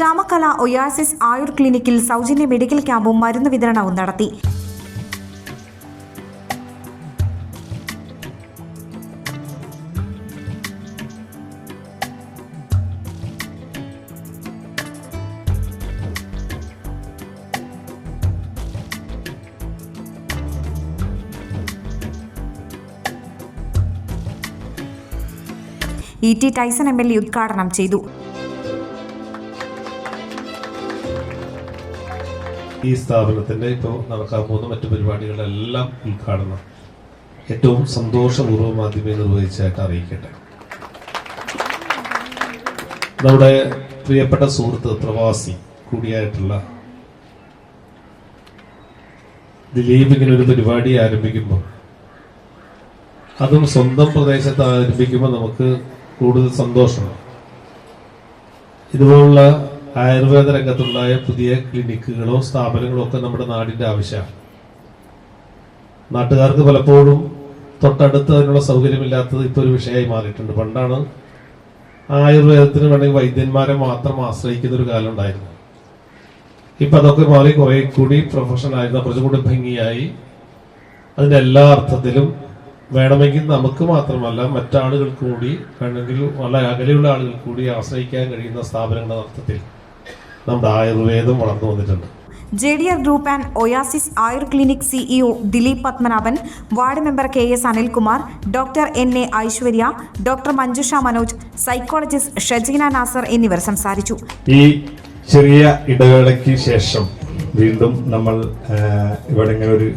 Chamakkala oasis Ayur ക്ലിനിക്കിൽ സൗജന്യ medical ക്യാമ്പും മരുന്ന് വിതരണവും നടത്തി. E T Taison M L A ഉദ്ഘാടനം ചെയ്തു. ഈ സ്ഥാപനത്തിന്റെ ഇപ്പോൾ നടക്കാൻ പോകുന്ന മറ്റു പരിപാടികളെല്ലാം ഉദ്ഘാടനം. ഏറ്റവും സന്തോഷപൂർവം ആദ്യമേ നിർവഹിച്ചായിട്ട് അറിയിക്കട്ടെ. നമ്മുടെ പ്രിയപ്പെട്ട സുഹൃത്ത് പ്രവാസി കൂടിയായിട്ടുള്ള ദിലീപ് ഇങ്ങനെ ഒരു പരിപാടി ആരംഭിക്കുമ്പോൾ അതും സ്വന്തം പ്രദേശത്ത് ആരംഭിക്കുമ്പോൾ നമുക്ക് കൂടുതൽ സന്തോഷമാണ്. ഇതുപോലുള്ള ആയുർവേദ രംഗത്തുണ്ടായ പുതിയ ക്ലിനിക്കുകളോ സ്ഥാപനങ്ങളോ ഒക്കെ നമ്മുടെ നാടിന്റെ ആവശ്യമാണ്. നാട്ടുകാർക്ക് പലപ്പോഴും തൊട്ടടുത്ത് അതിനുള്ള സൗകര്യമില്ലാത്തത് ഇപ്പോൾ ഒരു വിഷയമായി മാറിയിട്ടുണ്ട്. പണ്ടാണ് ആയുർവേദത്തിന് വേണമെങ്കിൽ വൈദ്യന്മാരെ മാത്രം ആശ്രയിക്കുന്ന ഒരു കാലം ഉണ്ടായിരുന്നു ഇപ്പൊ അതൊക്കെ മാറി കുറെ കൂടി പ്രൊഫഷണൽ കുറച്ചും കൂടി ഭംഗിയായി. അതിന്റെ എല്ലാ അർത്ഥത്തിലും വേണമെങ്കിൽ നമുക്ക് മാത്രമല്ല മറ്റാളുകൾക്ക് കൂടി വേണമെങ്കിൽ വളരെ അകലെയുള്ള ആളുകൾക്ക് കൂടി ആശ്രയിക്കാൻ കഴിയുന്ന സ്ഥാപനങ്ങളുടെ അർത്ഥത്തിൽ നമ്മുടെ ആയുർവേദം വളർന്നു വന്നിട്ടുണ്ട്. J D R group and Oasis Ayur clinic CEO Dileep Padmanabhan ward member K S Anilkumar doctor N A Aishwarya doctor Manjusha Manoj psychologist Shajeena Nasar എന്നിവർ സംസാരിച്ചു. ഈ ചെറിയ ഇടവേളയ്ക്ക് ശേഷം വീണ്ടും നമ്മൾ ഇവിടെ ഇങ്ങനെ ഒരു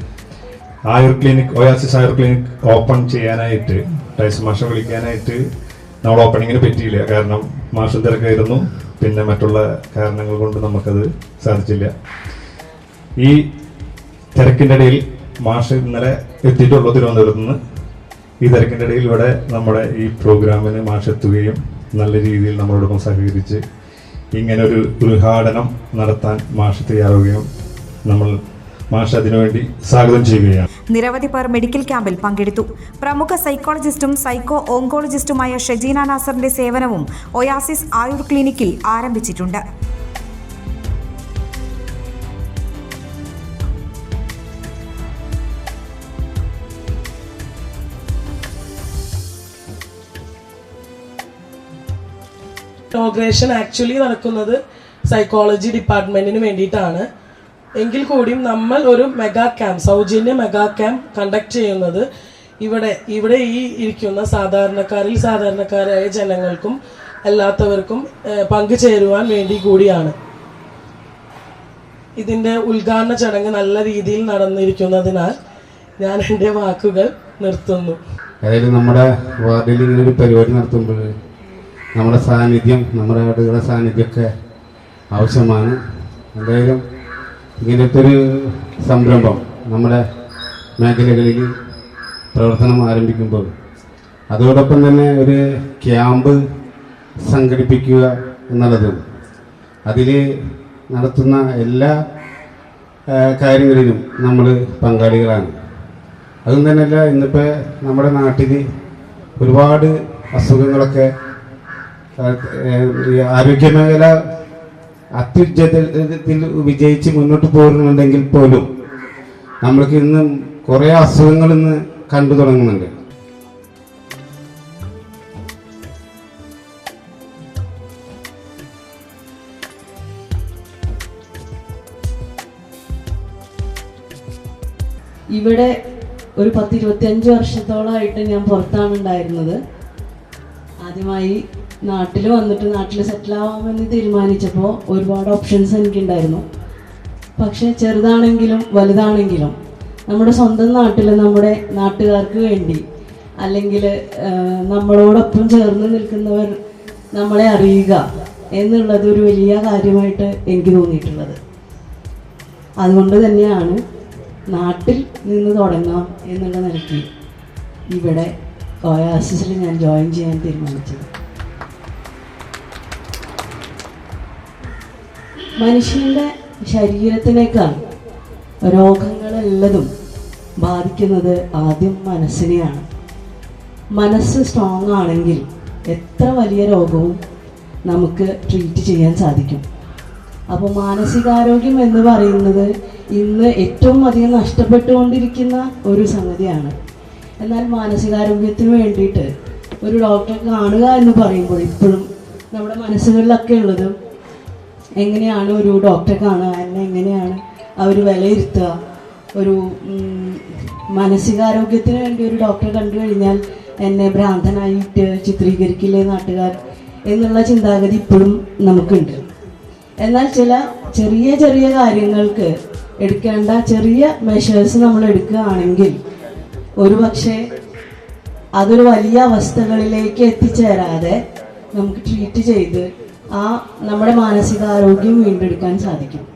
Ayur clinic Oasis Ayur clinic open ചെയ്യാനായിട്ട് ടൈസ് മാഷ വിളിക്കാനായിട്ട് നമ്മൾ ഓപ്പണിങ്ങിന് പറ്റിയില്ല. കാരണം മാർഷൽ തിരക്കായിരുന്നു. പിന്നെ മറ്റുള്ള കാരണങ്ങൾ കൊണ്ട് നമുക്കത് സാധിച്ചില്ല. ഈ തിരക്കിന്റെ ഇടയിൽ മാർഷൽ ഇന്നലെ എത്തിയിട്ടുള്ളൂ തിരുവനന്തപുരത്ത് നിന്ന്. ഈ തിരക്കിന്റെ ഇടയിൽ ഇവിടെ നമ്മുടെ ഈ പ്രോഗ്രാമിന് മാഷ് എത്തുകയും നല്ല രീതിയിൽ നമ്മളോടൊപ്പം സഹകരിച്ച് ഇങ്ങനെ ഒരു ഉദ്ഘാടനം നടത്താൻ മാഷ് തയ്യാറാവുകയും നമ്മൾ മാഷ് അതിനുവേണ്ടി സ്വാഗതം ചെയ്യുകയാണ്. നിരവധി പേർ മെഡിക്കൽ ക്യാമ്പിൽ പങ്കെടുത്തു. പ്രമുഖ സൈക്കോളജിസ്റ്റും സൈക്കോ ഓങ്കോളജിസ്റ്റുമായ ഷജീന നാസറിന്റെ സേവനവും ഒയാസിസ് ആയുർ ക്ലിനിക്കിൽ ആരംഭിച്ചിട്ടുണ്ട്. ഇനോഗ്രേഷൻ ആക്ച്വലി നടക്കുന്നത് സൈക്കോളജി ഡിപ്പാർട്ട്മെന്റിന് വേണ്ടിയിട്ടാണ്. എങ്കിൽ കൂടിയും നമ്മൾ ഒരു മെഗാ ക്യാമ്പ് സൗജന്യ മെഗാ ക്യാമ്പ് കണ്ടക്ട് ചെയ്യുന്നത് ഇവിടെ ഇവിടെ ഈ ഇരിക്കുന്ന സാധാരണക്കാരിൽ സാധാരണക്കാരായ ജനങ്ങൾക്കും അല്ലാത്തവർക്കും പങ്കുചേരുവാൻ വേണ്ടി കൂടിയാണ്. ഇതിന്റെ ഉദ്ഘാടന ചടങ്ങ് നല്ല രീതിയിൽ നടന്നിരിക്കുന്നതിനാൽ ഞാൻ എന്റെ വാക്കുകൾ നിർത്തുന്നു. അതായത് നമ്മുടെ വാർഡിൽ ഇങ്ങനെ ഒരു പരിപാടി നടത്തുമ്പോൾ നമ്മുടെ സാന്നിധ്യം നമ്മുടെ ആളുകളുടെ സാന്നിധ്യമൊക്കെ ആവശ്യമാണ്. എന്തായാലും ഇങ്ങനത്തെ ഒരു സംരംഭം നമ്മുടെ മേഖലകളിൽ പ്രവർത്തനം ആരംഭിക്കുമ്പോൾ അതോടൊപ്പം തന്നെ ഒരു ക്യാമ്പ് സംഘടിപ്പിക്കുക എന്നുള്ളത് അതിൽ നടത്തുന്ന എല്ലാ കാര്യങ്ങളിലും നമ്മൾ പങ്കാളികളാണ്. അതും തന്നെയല്ല ഇന്നിപ്പോൾ നമ്മുടെ നാട്ടിൽ ഒരുപാട് അസുഖങ്ങളൊക്കെ ഈ ആരോഗ്യമേഖല അത്യുജ്ജതത്തിൽ വിജയിച്ച് മുന്നോട്ട് പോരുന്നുണ്ടെങ്കിൽ പോലും നമ്മൾക്ക് ഇന്ന് കുറേ അസുഖങ്ങൾ ഇന്ന് കണ്ടു തുടങ്ങുന്നുണ്ട്. ഇവിടെ ഒരു പത്ത് ഇരുപത്തിയഞ്ച് വർഷത്തോളമായിട്ട് ഞാൻ പുറത്താണ് ഉണ്ടായിരുന്നത് ആദ്യമായി നാട്ടിൽ വന്നിട്ട് നാട്ടിൽ സെറ്റിൽ ആവാമെന്ന് തീരുമാനിച്ചപ്പോൾ ഒരുപാട് ഓപ്ഷൻസ് എനിക്കുണ്ടായിരുന്നു. പക്ഷേ ചെറുതാണെങ്കിലും വലുതാണെങ്കിലും നമ്മുടെ സ്വന്തം നാട്ടിൽ നമ്മുടെ നാട്ടുകാർക്ക് വേണ്ടി അല്ലെങ്കിൽ നമ്മളോടൊപ്പം ചേർന്ന് നിൽക്കുന്നവർ നമ്മളെ അറിയുക എന്നുള്ളത് ഒരു വലിയ കാര്യമായിട്ട് എനിക്ക് തോന്നിയിട്ടുള്ളത്. അതുകൊണ്ട് തന്നെയാണ് നാട്ടിൽ നിന്ന് തുടങ്ങാം എന്നുള്ള നിലയ്ക്ക് ഇവിടെ ഒയാസിസിൽ ഞാൻ ജോയിൻ ചെയ്യാൻ തീരുമാനിച്ചത്. മനുഷ്യന്റെ ശരീരത്തിനേക്കാൾ രോഗങ്ങളെല്ലതും ബാധിക്കുന്നത് ആദ്യം മനസ്സിനെയാണ്. മനസ്സ് സ്ട്രോങ് ആണെങ്കിൽ എത്ര വലിയ രോഗവും നമുക്ക് ട്രീറ്റ് ചെയ്യാൻ സാധിക്കും. അപ്പോൾ മാനസികാരോഗ്യം എന്ന് പറയുന്നത് ഇന്ന് ഏറ്റവും അധികം നഷ്ടപ്പെട്ടുകൊണ്ടിരിക്കുന്ന ഒരു സംഗതിയാണ്. എന്നാൽ മാനസികാരോഗ്യത്തിന് വേണ്ടിയിട്ട് ഒരു ഡോക്ടറെ കാണുക എന്ന് പറയുമ്പോൾ ഇപ്പോഴും നമ്മുടെ മനസ്സുകളിലൊക്കെ ഉള്ളത് എങ്ങനെയാണ് ഒരു ഡോക്ടറെ കാണുക? എന്നെ എങ്ങനെയാണ് അവർ വിലയിരുത്തുക? ഒരു മാനസികാരോഗ്യത്തിന് വേണ്ടി ഒരു ഡോക്ടറെ കണ്ടു കഴിഞ്ഞാൽ എന്നെ ഭ്രാന്തനായിട്ട് ചിത്രീകരിക്കില്ലേ നാട്ടുകാർ എന്നുള്ള ചിന്താഗതി ഇപ്പോഴും നമുക്കുണ്ട്. എന്നാൽ ചില ചെറിയ ചെറിയ കാര്യങ്ങൾക്ക് എടുക്കേണ്ട ചെറിയ മെഷേഴ്സ് നമ്മൾ എടുക്കുകയാണെങ്കിൽ ഒരു പക്ഷേ അതൊരു വലിയ അവസ്ഥകളിലേക്ക് എത്തിച്ചേരാതെ നമുക്ക് ട്രീറ്റ് ചെയ്ത് ആ നമ്മുടെ മാനസികാരോഗ്യം വീണ്ടെടുക്കാൻ സാധിക്കും.